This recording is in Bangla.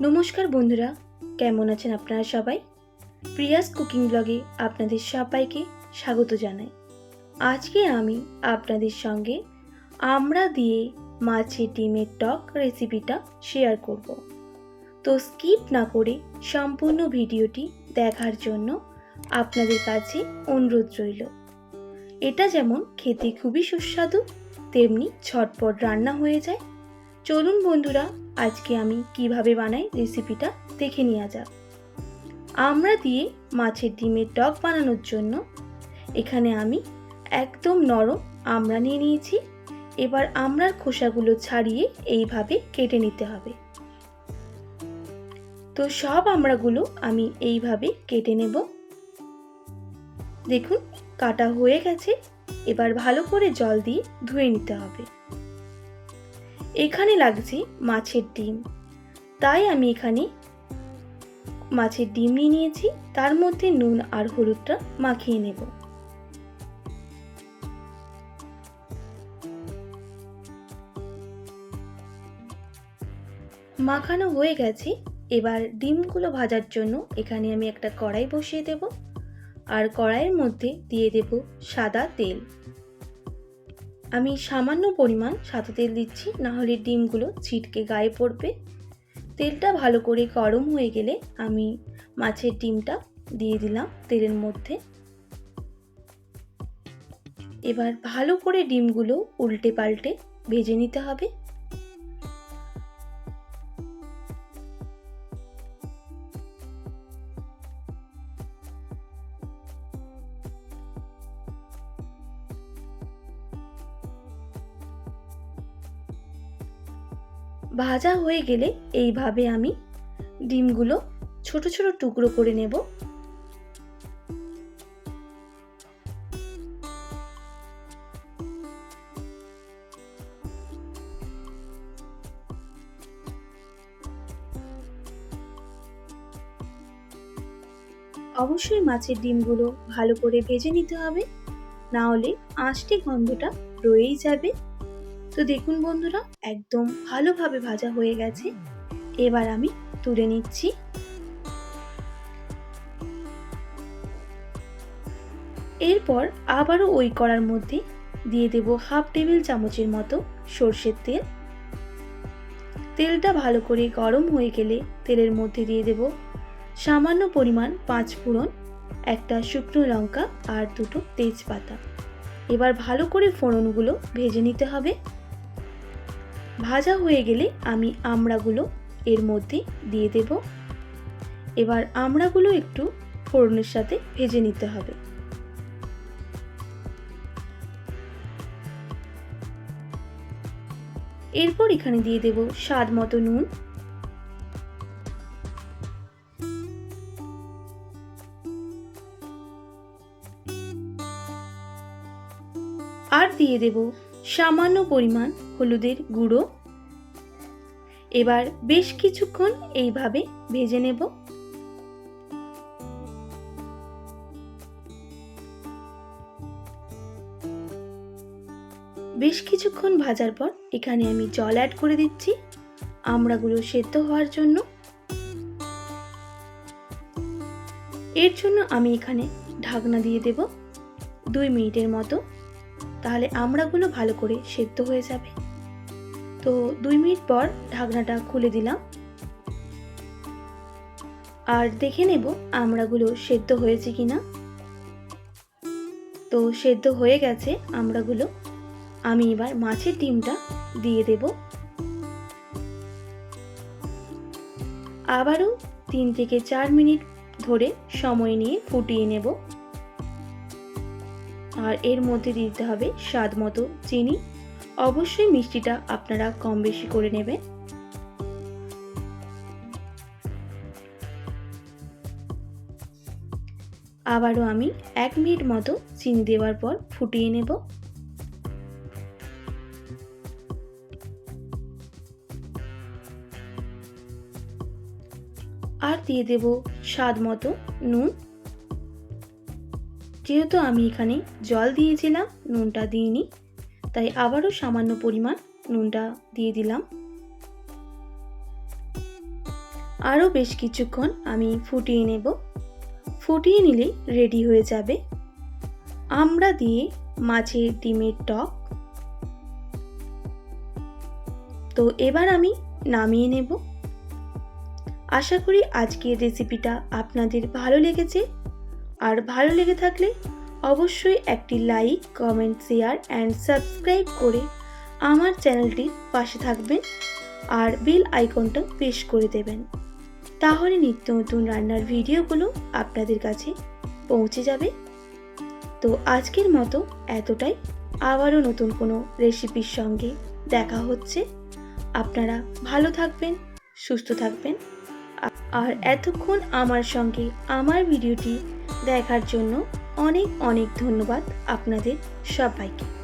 নমস্কার বন্ধুরা, কেমন আছেন আপনারা সবাই? প্রিয়াস কুকিং ব্লগে আপনাদের সবাইকে স্বাগত জানাই। আজকে আমি আপনাদের সঙ্গে আমরা দিয়ে মাছের ডিমের টক রেসিপিটা শেয়ার করব। তো স্কিপ না করে সম্পূর্ণ ভিডিওটি দেখার জন্য আপনাদের কাছে অনুরোধ রইল। এটা যেমন খেতে খুবই সুস্বাদু, তেমনি ঝটপট রান্না হয়ে যায়। চলুন বন্ধুরা, আজকে আমি কীভাবে বানাই রেসিপিটা দেখে নেওয়া যাক। আমরা দিয়ে মাছের ডিমের টক বানানোর জন্য এখানে আমি একদম নরম আমড়া নিয়ে নিয়েছি। এবার আমড়ার খোসাগুলো ছাড়িয়ে এইভাবে কেটে নিতে হবে। তো সব আমড়াগুলো আমি এইভাবে কেটে নেব। দেখুন, কাটা হয়ে গেছে। এবার ভালো করে জল দিয়ে ধুয়ে নিতে হবে। এখানে লাগছে মাছের ডিম। তাই আমি এখানে মাছের ডিম নিয়ে নিয়েছি, তার মধ্যে নুন আর হলুদটা মাখিয়ে নেব। মাখানো হয়ে গেছে, এবার ডিমগুলো ভাজার জন্য এখানে আমি একটা কড়াই বসিয়ে দেব। আর কড়াইয়ের মধ্যে দিয়ে দেব সাদা তেল। আমি সামান্য পরিমাণ সাদা তেল দিচ্ছি নাহলে ডিমগুলো ছিটকে গায়ে পড়বে। তেলটা ভালো করে গরম হয়ে গেলে আমি মাছের ডিমটা দিয়ে দিলাম তেলের মধ্যে। এবার ভালো করে ডিমগুলো উল্টে পাল্টে ভেজে নিতে হবে। ভাজা হয়ে গেলে এইভাবে আমি ডিমগুলো ছোট ছোট টুকরো করে নেব। অবশ্যই মাছের ডিমগুলো ভালো করে ভেজে নিতে হবে, না হলে আঁশটি গন্ধটা রয়েই যাবে। তো দেখুন বন্ধুরা, একদম ভালোভাবে ভাজা হয়ে গেছে। এবার আমি তুলে নিচ্ছি। এরপর আবারও ওই কড়ার মধ্যে দিয়ে দেব হাফ টেবিল চামচের মতো সর্ষের তেল। তেলটা ভালো করে গরম হয়ে গেলে তেলের মধ্যে দিয়ে দেব সামান্য পরিমাণ পাঁচ ফোড়ন, একটা শুকনো লঙ্কা আর দুটো তেজপাতা। এবার ভালো করে ফোড়নগুলো ভেজে নিতে হবে। ভাজা হয়ে গেলে আমি আমড়াগুলো এর মধ্যে দিয়ে দেব। এবার আমড়াগুলো একটু ফোড়নের সাথে ভেজে নিতে হবে। এরপর এখানে দিয়ে দেব স্বাদ মতো নুন। আর দিয়ে দেব সামান্য পরিমাণ হলুদের গুঁড়ো। এবার বেশ কিছুক্ষণ এইভাবে ভেজে নেব। বেশ কিছুক্ষণ ভাজার পর এখানে আমি জল অ্যাড করে দিচ্ছি আমড়াগুলো সেদ্ধ হওয়ার জন্য। এর জন্য আমি এখানে ঢাকনা দিয়ে দেব দুই মিনিটের মতো। তাহলে আমড়াগুলো ভালো করে সেদ্ধ হয়ে যাবে। তো দুই মিনিট পর ঢাকনাটা খুলে দিলাম। আর দেখে নেব আমড়াগুলো সেদ্ধ হয়েছে কিনা। তো সেদ্ধ হয়ে গেছে আমড়াগুলো আমি এবার মাছের ডিমটা দিয়ে দেব। আবারও তিন থেকে চার মিনিট ধরে সময় নিয়ে ফুটিয়ে নেব। আর এর মধ্যে দিতে হবে স্বাদ মতো চিনি। অবশ্যই মিষ্টিটা আপনারা কম বেশি করে নেবেন। আবারও আমি এক মিনিট মতো চিনি দেওয়ার পর ফুটিয়ে নেব। আর দিয়ে দেব স্বাদ মতো নুন। যেহেতু আমি এখানে জল দিয়েছিলাম, নুনটা দিইনি, তাই আবারও সামান্য পরিমাণ নুনটা দিয়ে দিলাম। আরও বেশ কিছুক্ষণ আমি ফুটিয়ে নেব। ফুটিয়ে নিলেই রেডি হয়ে যাবে। আমরা দিয়ে মাছের ডিমের টক। তো এবার আমি নামিয়ে নেব। আশা করি আজকের রেসিপিটা আপনাদের ভালো লেগেছে। আর ভালো লেগে থাকলে অবশ্যই একটি like, comment, share and subscribe করে আমার চ্যানেলটির পাশে থাকবেন আর বেল আইকনটা প্রেস করে দেবেন। তাহলে নিত্য নতুন রান্নার ভিডিওগুলো আপনাদের কাছে পৌঁছে যাবে। তো আজকের মতো এতটাই। আবারও নতুন কোনো রেসিপির সঙ্গে দেখা হচ্ছে। আপনারা ভালো থাকবেন, সুস্থ থাকবেন। আর এতক্ষণ আমার সঙ্গে আমার ভিডিওটি দেখার জন্য অনেক অনেক ধন্যবাদ আপনাদের সবাইকে।